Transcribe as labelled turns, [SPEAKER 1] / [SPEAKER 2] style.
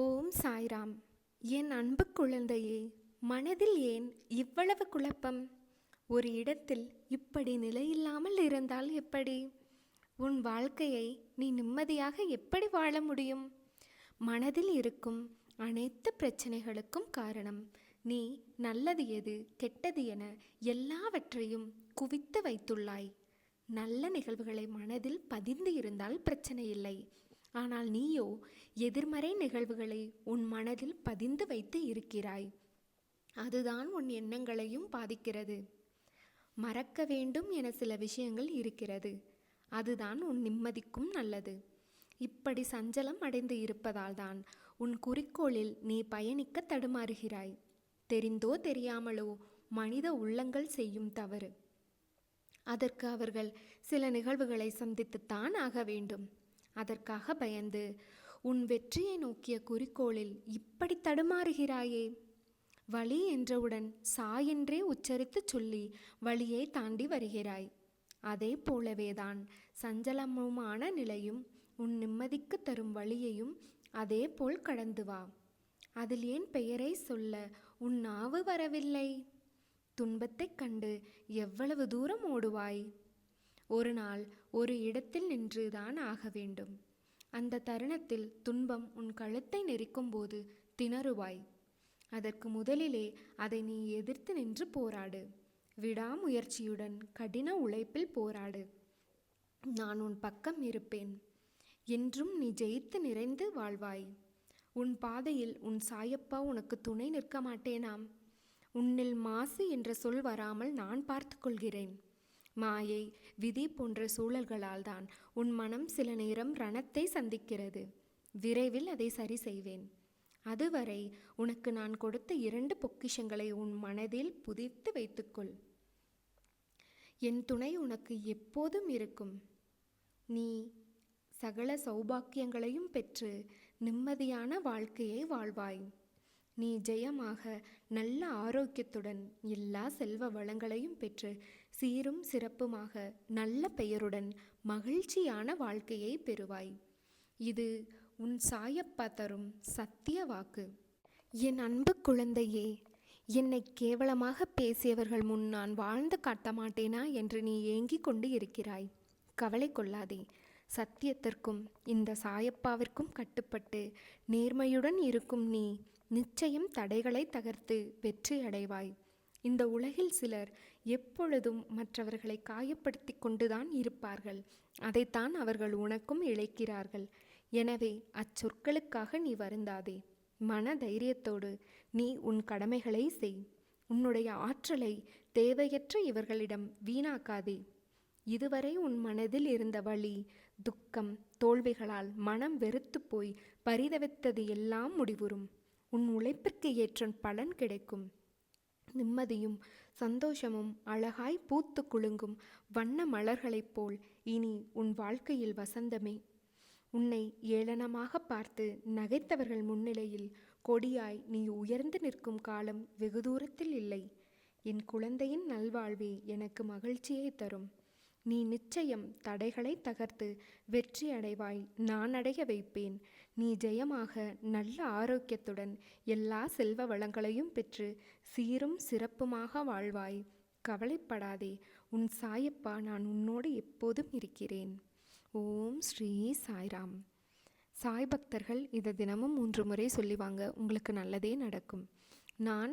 [SPEAKER 1] ஓம் சாய்ராம். என் அன்பு குழந்தையே மனதில் ஏன் இவ்வளவு குழப்பம்? ஒரு இடத்தில் இப்படி நிலையில்லாமல் இருந்தால் எப்படி? உன் வாழ்க்கையை நீ நிம்மதியாக எப்படி வாழ முடியும்? மனதில் இருக்கும் அனைத்து பிரச்சனைகளுக்கும் காரணம் நீ நல்லது எது கெட்டது என எல்லாவற்றையும் குவித்து வைத்துள்ளாய். நல்ல நிகழ்வுகளை மனதில் பதிந்து இருந்தால் பிரச்சனை இல்லை. ஆனால் நீயோ எதிர்மறை நிகழ்வுகளை உன் மனதில் பதிந்து வைத்து இருக்கிறாய். அதுதான் உன் எண்ணங்களையும் பாதிக்கிறது. மறக்க வேண்டும் என சில விஷயங்கள் இருக்கிறது. அதுதான் உன் நிம்மதிக்கும் நல்லது. இப்படி சஞ்சலம் அடைந்து இருப்பதால் தான் உன் குறிக்கோளில் நீ பயணிக்க தடுமாறுகிறாய். தெரிந்தோ தெரியாமலோ மனித உள்ளங்கள் செய்யும் தவறு. அதற்கு அவர்கள் சில நிகழ்வுகளை சந்தித்துத்தான் ஆக வேண்டும். அதற்காக பயந்து உன் வெற்றியை நோக்கிய குறிக்கோளில் இப்படி தடுமாறுகிறாயே? வழி என்றவுடன் சாயென்றே உச்சரித்துச் சொல்லி வழியை தாண்டி வருகிறாய். அதே போலவேதான் சஞ்சலமுமான நிலையும் உன் நிம்மதிக்கு தரும் வழியையும் அதே போல் கடந்து வா. அதில் ஏன் பெயரை சொல்ல உன் நாவு வரவில்லை? துன்பத்தைக் கண்டு எவ்வளவு தூரம் ஓடுவாய்? ஒரு நாள் ஒரு இடத்தில் நின்றுதான் ஆக வேண்டும். அந்த தருணத்தில் துன்பம் உன் கழுத்தை நெரிக்கும் போது திணறுவாய். அதற்கு முதலிலே அதை நீ எதிர்த்து நின்று போராடு. விடாமுயற்சியுடன் கடின உழைப்பில் போராடு. நான் உன் பக்கம் இருப்பேன். என்றும் நீ ஜெயித்து நிறைந்து வாழ்வாய். உன் பாதையில் உன் சாயப்பா உனக்கு துணை நிற்க மாட்டேனாம். உன்னில் மாசு என்ற சொல் வராமல் நான் பார்த்து கொள்கிறேன். மாயை விதி போன்ற சூழல்களால் தான் உன் மனம் சில நேரம் ரணத்தை சந்திக்கிறது. விரைவில் அதை சரி செய்வேன். அதுவரை உனக்கு நான் கொடுத்த இரண்டு பொக்கிஷங்களை உன் மனதில் புதித்து வைத்துக்கொள். என் துணை உனக்கு எப்போதும் இருக்கும். நீ சகல சௌபாக்கியங்களையும் பெற்று நிம்மதியான வாழ்க்கையை வாழ்வாய். நீ ஜெயமாக நல்ல ஆரோக்கியத்துடன் எல்லா செல்வ வளங்களையும் பெற்று சீரும் சிறப்புமாக நல்ல பெயருடன் மகிழ்ச்சியான வாழ்க்கையை பெறுவாய். இது உன் சாயப்பா தரும் சத்திய வாக்கு. என் அன்பு குழந்தையே என்னை கேவலமாக பேசியவர்கள் முன் நான் வாழ்ந்து காட்ட மாட்டேனா என்று நீ ஏங்கிக் கொண்டு இருக்கிறாய். கவலை கொள்ளாதே. சத்தியத்திற்கும் இந்த சாயப்பாவிற்கும் கட்டுப்பட்டு நேர்மையுடன் இருக்கும் நீ நிச்சயம் தடைகளை தகர்த்து வெற்றி அடைவாய். இந்த உலகில் சிலர் எப்பொழுதும் மற்றவர்களை காயப்படுத்தி கொண்டுதான் இருப்பார்கள். அதைத்தான் அவர்கள் உனக்கும் இழைக்கிறார்கள். எனவே அச்சொற்களுக்காக நீ வருந்தாதே. மன தைரியத்தோடு நீ உன் கடமைகளை செய். உன்னுடைய ஆற்றலை தேவையற்ற இவர்களிடம் வீணாக்காதே. இதுவரை உன் மனதில் இருந்த வழி துக்கம் தோல்விகளால் மனம் வெறுத்து போய் பரிதவித்தது எல்லாம் முடிவுறும். உன் உழைப்பிற்கு ஏற்ற பலன் கிடைக்கும். நிம்மதியும் சந்தோஷமும் அழகாய் பூத்து குலுங்கும் வண்ண மலர்களைப் போல் இனி உன் வாழ்க்கையில் வசந்தமே. உன்னை ஏளனமாக பார்த்து நகைத்தவர்கள் முன்னிலையில் கொடியாய் நீ உயர்ந்து நிற்கும் காலம் வெகு தூரத்தில் இல்லை. என் குழந்தையின் நல்வாழ்வே எனக்கு மகிழ்ச்சியை தரும். நீ நிச்சயம் தடைகளை தகர்த்து வெற்றி அடைவாய். நான் அடைய வைப்பேன். நீ ஜெயமாக நல்ல ஆரோக்கியத்துடன் எல்லா செல்வ வளங்களையும் பெற்று சீரும் சிறப்புமாக வாழ்வாய். கவலைப்படாதே. உன் சாயப்பா நான் உன்னோடு எப்போதும் இருக்கிறேன். ஓம் ஸ்ரீ சாய்ராம். சாய் பக்தர்கள் இதை தினமும் மூன்று முறை சொல்லிவாங்க. உங்களுக்கு நல்லதே நடக்கும். நான்